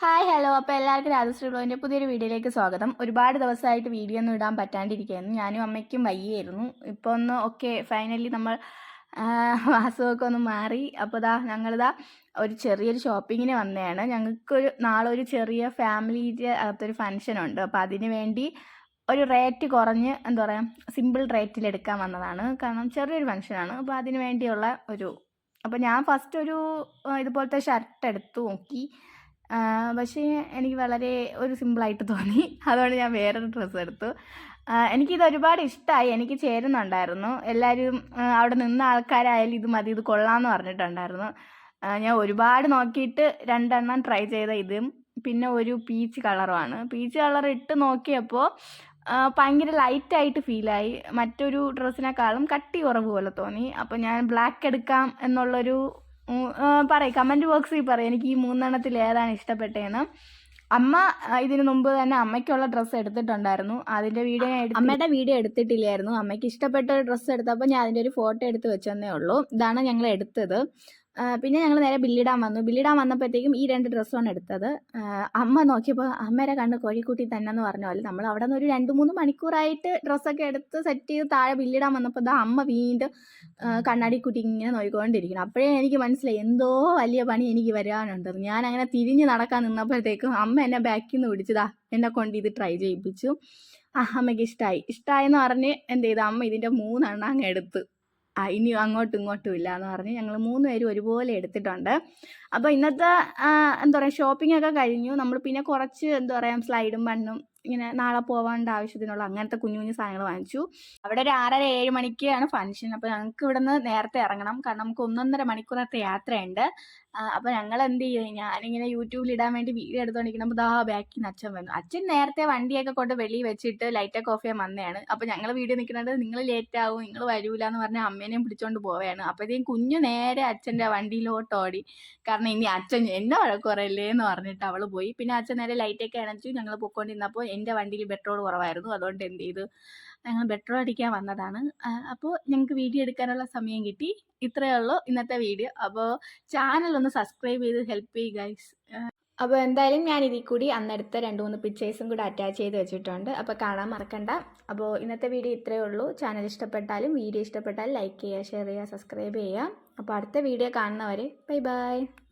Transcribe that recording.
Hi hello. അപ്പോൾ എല്ലാവർക്കും രാജശ്രീ ബ്ലോഗിന്റെ പുതിയൊരു വീഡിയോയിലേക്ക് സ്വാഗതം. ഒരുപാട് ദിവസമായിട്ട് വീഡിയോ ഒന്നും ഇടാൻ പറ്റാണ്ടിരിക്കുകയായിരുന്നു. ഞാനും അമ്മയ്ക്കും വയ്യായിരുന്നു. ഇപ്പോൾ ഒന്ന് ഓക്കെ ഫൈനലി നമ്മൾ വാസുവൊക്കെ ഒന്ന് മാറി. അപ്പോൾ ഇതാ ഞങ്ങളിതാ ഒരു ചെറിയൊരു ഷോപ്പിങ്ങിന് വന്നതാണ്. ഞങ്ങൾക്കൊരു നാളെ ഒരു ചെറിയ ഫാമിലിയുടെ അകത്തൊരു ഫംഗ്ഷൻ ഉണ്ട്. അപ്പോൾ അതിന് വേണ്ടി ഒരു റേറ്റ് കുറഞ്ഞ് എന്താ പറയുക സിമ്പിൾ റേറ്റിൽ എടുക്കാൻ വന്നതാണ്. കാരണം ചെറിയൊരു ഫംഗ്ഷനാണ് അപ്പോൾ അതിന് വേണ്ടിയുള്ള ഒരു അപ്പോൾ ഞാൻ ഫസ്റ്റ് ഒരു ഇതുപോലത്തെ ഷർട്ട് എടുത്തു നോക്കി. പക്ഷേ എനിക്ക് വളരെ ഒരു സിമ്പിളായിട്ട് തോന്നി. അതുകൊണ്ട് ഞാൻ വേറൊരു ഡ്രസ്സ് എടുത്തു. എനിക്കിത് ഒരുപാട് ഇഷ്ടമായി എനിക്ക് ചേരുന്നുണ്ടായിരുന്നു. എല്ലാവരും അവിടെ നിന്ന ആൾക്കാരായാലും ഇത് മതി ഇത് കൊള്ളാമെന്ന് പറഞ്ഞിട്ടുണ്ടായിരുന്നു. ഞാൻ ഒരുപാട് നോക്കിയിട്ട് രണ്ടെണ്ണം ട്രൈ ചെയ്ത ഇത്. പിന്നെ ഒരു പീച്ച് കളറുമാണ്. പീച്ച് കളർ ഇട്ട് നോക്കിയപ്പോൾ ഭയങ്കര ലൈറ്റായിട്ട് ഫീലായി. മറ്റൊരു ഡ്രസ്സിനേക്കാളും കട്ടി കുറവ് പോലെ തോന്നി. അപ്പോൾ ഞാൻ ബ്ലാക്ക് എടുക്കാം എന്നുള്ളൊരു പറയും കമന്റ് ബോക്സിൽ പറയും എനിക്ക് ഈ മൂന്നെണ്ണത്തിൽ ഏതാണ് ഇഷ്ടപ്പെട്ടതെന്ന് അമ്മ ഇതിനു മുമ്പ് തന്നെ അമ്മയ്ക്കുള്ള ഡ്രസ്സ് എടുത്തിട്ടുണ്ടായിരുന്നു. അതിന്റെ വീഡിയോ ഞാൻ അമ്മയുടെ വീഡിയോ എടുത്തിട്ടില്ലായിരുന്നു. അമ്മയ്ക്ക് ഇഷ്ടപ്പെട്ട ഒരു ഡ്രസ്സ് എടുത്തപ്പോൾ ഞാൻ അതിന്റെ ഒരു ഫോട്ടോ എടുത്ത് വെച്ചെന്നേ ഉള്ളൂ. ഇതാണ് ഞങ്ങൾ എടുത്തത്. പിന്നെ ഞങ്ങൾ നേരെ ബില്ലിടാൻ വന്നു. ബില്ലിടാൻ വന്നപ്പോഴത്തേക്കും ഈ രണ്ട് ഡ്രസ്സാണ് എടുത്തത്. അമ്മ നോക്കിയപ്പോൾ അമ്മേരെ കണ്ട് കോഴിക്കുട്ടി തന്നെ എന്ന് പറഞ്ഞ പോലെ നമ്മൾ അവിടെ നിന്ന് ഒരു രണ്ട് മൂന്ന് മണിക്കൂറായിട്ട് ഡ്രസ്സൊക്കെ എടുത്ത് സെറ്റ് ചെയ്ത് താഴെ ബില്ലിടാൻ വന്നപ്പോൾ ദാ അമ്മ വീണ്ടും ആ, കണ്ണാടി കുട്ടി ഇങ്ങനെ നോക്കിക്കൊണ്ടിരിക്കണം അപ്പോഴേ എനിക്ക് മനസ്സിലായി എന്തോ വലിയ പണി എനിക്ക് വരാനുണ്ടെന്ന് ഞാൻ അങ്ങനെ തിരിഞ്ഞ് നടക്കാൻ നിന്നപ്പോഴത്തേക്കും അമ്മ എന്നെ ബാക്കിൽ നിന്ന് പിടിച്ചതാ എന്നെ കൊണ്ട് ഇത് ട്രൈ ചെയ്യിപ്പിച്ചു. ആ അമ്മയ്ക്ക് ഇഷ്ടമായി ഇഷ്ടമായെന്ന് പറഞ്ഞ് എന്ത് ചെയ്തു? അമ്മ ഇതിന്റെ മൂന്നെണ്ണം അങ്ങ് എടുത്ത്. ആ ഇനി അങ്ങോട്ടും ഇങ്ങോട്ടും ഇല്ല എന്ന് പറഞ്ഞ് ഞങ്ങൾ മൂന്ന് പേരും ഒരുപോലെ എടുത്തിട്ടുണ്ട്. അപ്പോൾ ഇന്നത്തെ എന്താ പറയുക ഷോപ്പിംഗ് ഒക്കെ കഴിഞ്ഞു. നമ്മൾ പിന്നെ കുറച്ച് എന്താ പറയുക സ്ലൈഡും ബണ്ണും ഇങ്ങനെ നാളെ പോവാണ്ട് ആവശ്യത്തിനുള്ള അങ്ങനത്തെ കുഞ്ഞു കുഞ്ഞു സാധനങ്ങൾ വാങ്ങിച്ചു. അവിടെ ഒരു ആറര ഏഴ് മണിക്കാണ് ഫംഗ്ഷൻ അപ്പോൾ ഞങ്ങൾക്ക് ഇവിടുന്ന് നേരത്തെ ഇറങ്ങണം. കാരണം നമുക്ക് ഒന്നൊന്നര മണിക്കൂറത്തെ യാത്രയുണ്ട്. അപ്പോൾ ഞങ്ങൾ എന്ത് ചെയ്യും? ഞാനിങ്ങനെ യൂട്യൂബിൽ ഇടാൻ വേണ്ടി വീഡിയോ എടുത്തോണ്ടിരിക്കുമ്പോൾ ദാ ബാക്കിൽ നിന്ന് അച്ഛൻ വന്നു. അച്ഛൻ നേരത്തെ വണ്ടിയൊക്കെ കൊണ്ട് വെളിയിൽ വെച്ചിട്ട് ലൈറ്റൊക്കെ ഓഫ് ചെയ്യാൻ വന്നതാണ്. അപ്പോൾ ഞങ്ങൾ വീഡിയോ നിൽക്കുന്നത് നിങ്ങൾ ലേറ്റ് ആവും നിങ്ങൾ വരൂല എന്ന് പറഞ്ഞ് അമ്മേനെയും പിടിച്ചോണ്ട് പോവുകയാണ്. അപ്പോഴത്തേക്കും കുഞ്ഞു നേരെ അച്ഛന്റെ വണ്ടിയിലോട്ട് ഓടി. കാരണം ഇനി അച്ഛൻ എന്നെ വഴക്ക് പറയല്ലേ എന്ന് പറഞ്ഞിട്ട് അവൾ പോയി. പിന്നെ അച്ഛൻ നേരെ ലൈറ്റൊക്കെ അണച്ചു. ഞങ്ങൾ പൊക്കോണ്ടിരുന്നപ്പോൾ എന്റെ വണ്ടിയിൽ പെട്രോൾ കുറവായിരുന്നു. അതുകൊണ്ട് എന്ത് ചെയ്തു? ഞങ്ങൾ പെട്രോൾ അടിക്കാൻ വന്നതാണ്. അപ്പോൾ ഞങ്ങൾക്ക് വീഡിയോ എടുക്കാനുള്ള സമയം കിട്ടി. ഇത്രയേ ഉള്ളൂ ഇന്നത്തെ വീഡിയോ അപ്പോൾ ചാനൽ ഒന്ന് സബ്സ്ക്രൈബ് ചെയ്ത് ഹെൽപ്പ് ചെയ്യുക ഗൈസ് അപ്പോൾ എന്തായാലും ഞാൻ ഇതിൽ കൂടി അന്നെടുത്ത രണ്ട് മൂന്ന് പിക്ചേഴ്സും കൂടി അറ്റാച്ച് ചെയ്ത് വെച്ചിട്ടുണ്ട്. അപ്പോൾ കാണാൻ മറക്കണ്ട. അപ്പോൾ ഇന്നത്തെ വീഡിയോ ഇത്രയേ ഉള്ളൂ. ചാനൽ ഇഷ്ടപ്പെട്ടാലും വീഡിയോ ഇഷ്ടപ്പെട്ടാലും ലൈക്ക് ചെയ്യുക ഷെയർ ചെയ്യുക സബ്സ്ക്രൈബ് ചെയ്യുക. അപ്പോൾ അടുത്ത വീഡിയോ കാണുന്നവരെ ബൈ ബൈ